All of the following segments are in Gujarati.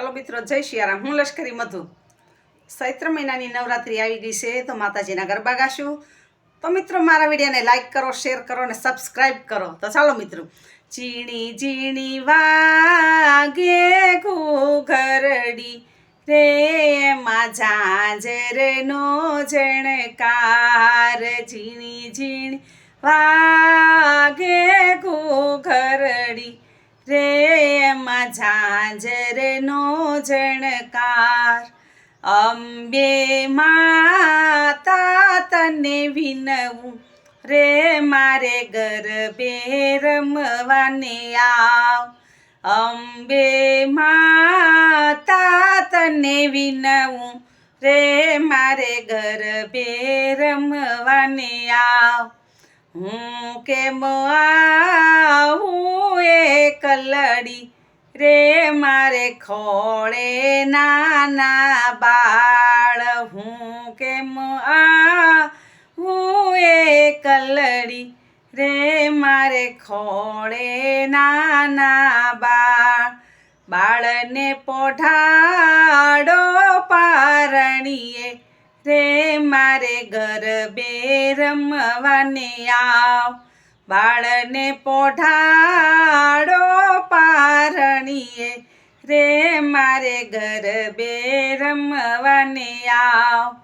ચાલો મિત્રો, જય શિયારામ. હું લશ્કરી મધુ. ચૈત્ર મહિનાની નવરાત્રિ આવી ગઈ છે, તો માતાજીના ગરબા ગાશું. તો મિત્રો, મારા વિડીયોને લાઇક કરો શેર કરો અને સબસ્ક્રાઈબ કરો. તો ચાલો મિત્રો. ઝીણી ઝીણી વાગે ઘૂઘરડી રે એમાં ઝાંઝરનો જણકાર ઝીણી ઝીણી વાગે ઘૂઘરડી રે એમાં ઝાંઝરનો જણકાર અંબે માતા તને વિનવું. રે મારે ગરબે રમવાને આવ. અંબે માતા તને વિનવું. રે મારે ગરબે રમવાને આવ. હું કેમ એ કલડી રે મારે ખોળે નાના બાળ, હું કેમ આવું એ કલડી રે મારે ખોળે નાના બાળ, બાળને પોઢાડો પારણીએ રે મારે ઘર બે રમવાને આવ. બાળને પોઢાડો પારણીએ. રે મારે ગરબે રમવાને આવ.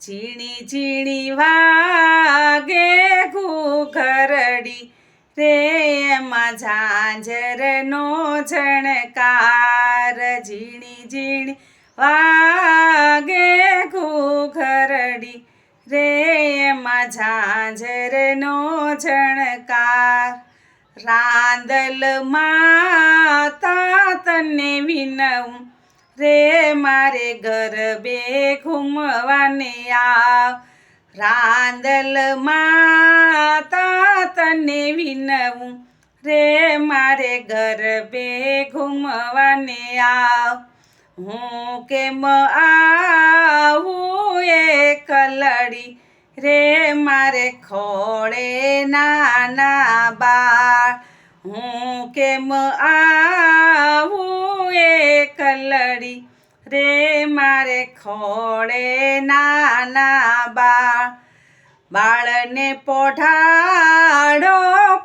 ઝીણી ઝીણી વાગે ઘૂઘરડી. રે એમાં ઝાંઝરનો ઝણકાર. ઝીણી ઝીણી વાગે ઘૂઘરડી. રે એમાં ઝાંઝરનો ઝણકાર. રાંદલ માતા તને વિનવું. રે મારે ગરબે ઘૂમવાને આવ. રાંદલ માતા તને વિનવું. રે મારે ગરબે ઘૂમવાને આવ. હું કેમ આવું એ કલડી રે મારે ખોળે નાના બાળ? હું કેમ આવું એ કલડી રે મારે ખોળે નાના બાળ? બાળને પોઢાડો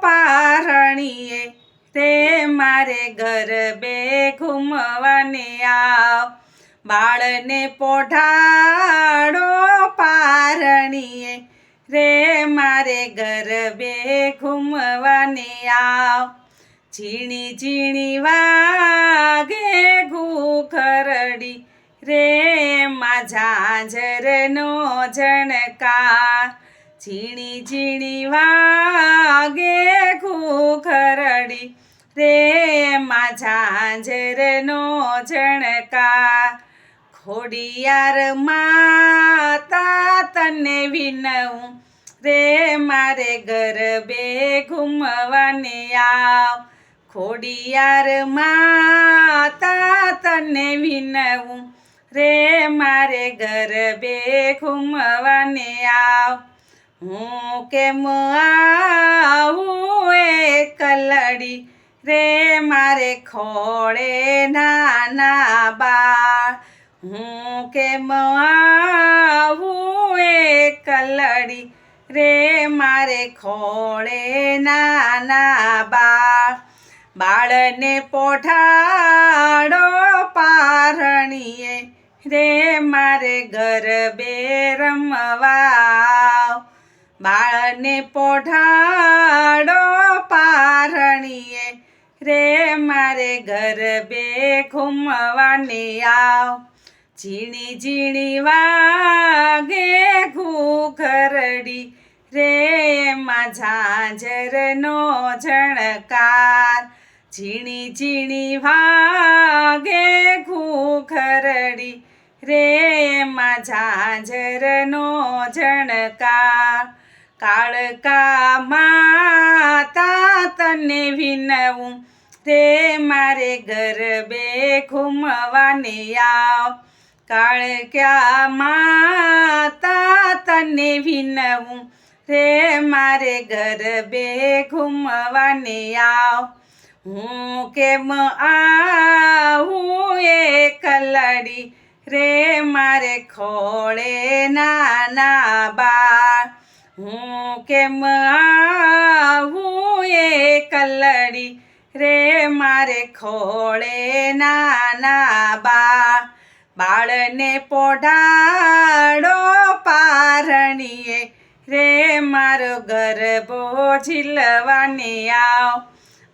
પારણીએ રે મારે ગરબે ઘૂમવાને આવ. બાળને પોઢાડો પારણીએ. રે મારે ગરબે ઘૂમવાને આવ. ઝીણી ઝીણી વાગે ઘૂખરડી રે માં ઝાંઝરનો જણકાર ઝીણી ઝીણી વાગે ઘૂખરડી રે માં ઝાંઝરનો ઝણકા ખોડિયાર માતા તને વિનવું. રે મારે ગરબે ઘૂમવાને આવ. ખોડિયાર માતા તને વિનવું. રે મારે ગરબે ઘૂમવાને આવ. હું કેમ આવું એ કલડી? રે મારે ખોળે નાના બાળ, હું કેમ આવું એ કલડી? રે મારે ખોળે નાના બાળ, બાળને પોઠાડો પારણીએ. રે મારે ગરબે રમવા બાળને પોઢાડો પારણીએ. રે મારે ગરબે ઘૂમવાની આવ. ઝીણી ઝીણી વાગે ઘૂઘરડી. રે એમાં ઝાંઝરનો ઝણકાર. ઝીણી ઝીણી વાગે ઘૂઘરડી. રે એમાં ઝાંઝરનો ઝણકાર. કાળકા માતા તને વિનવું, તે મારે ગરબે ઘૂમવાને આવ. કાળક્યા માતા તને વિનવું રે મારે ગરબે ઘૂમવાને આવ. હું કેમ આવું એ કલડી, રે મારે ખોળે નાના બાળ હું કેમ આવું એ કલડી રે મારે ખોળે નાના બા. બાળને પોઢાડો પારણીએ રે મારો ગરબો ઝીલવાની આવ.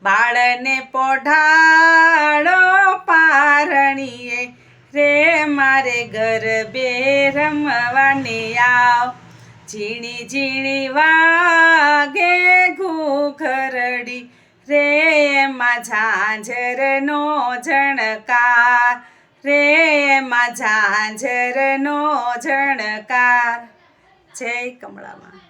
બાળને પોઢાડો પારણીએ રે મારે ગરબે રમવાની આવ. ઝીણી ઝીણી વાગે ઘૂખરડી રે એમાં ઝાંઝરનો ઝણકાર. રે એમાં ઝાંઝરનો ઝણકાર. જય કમળામાં.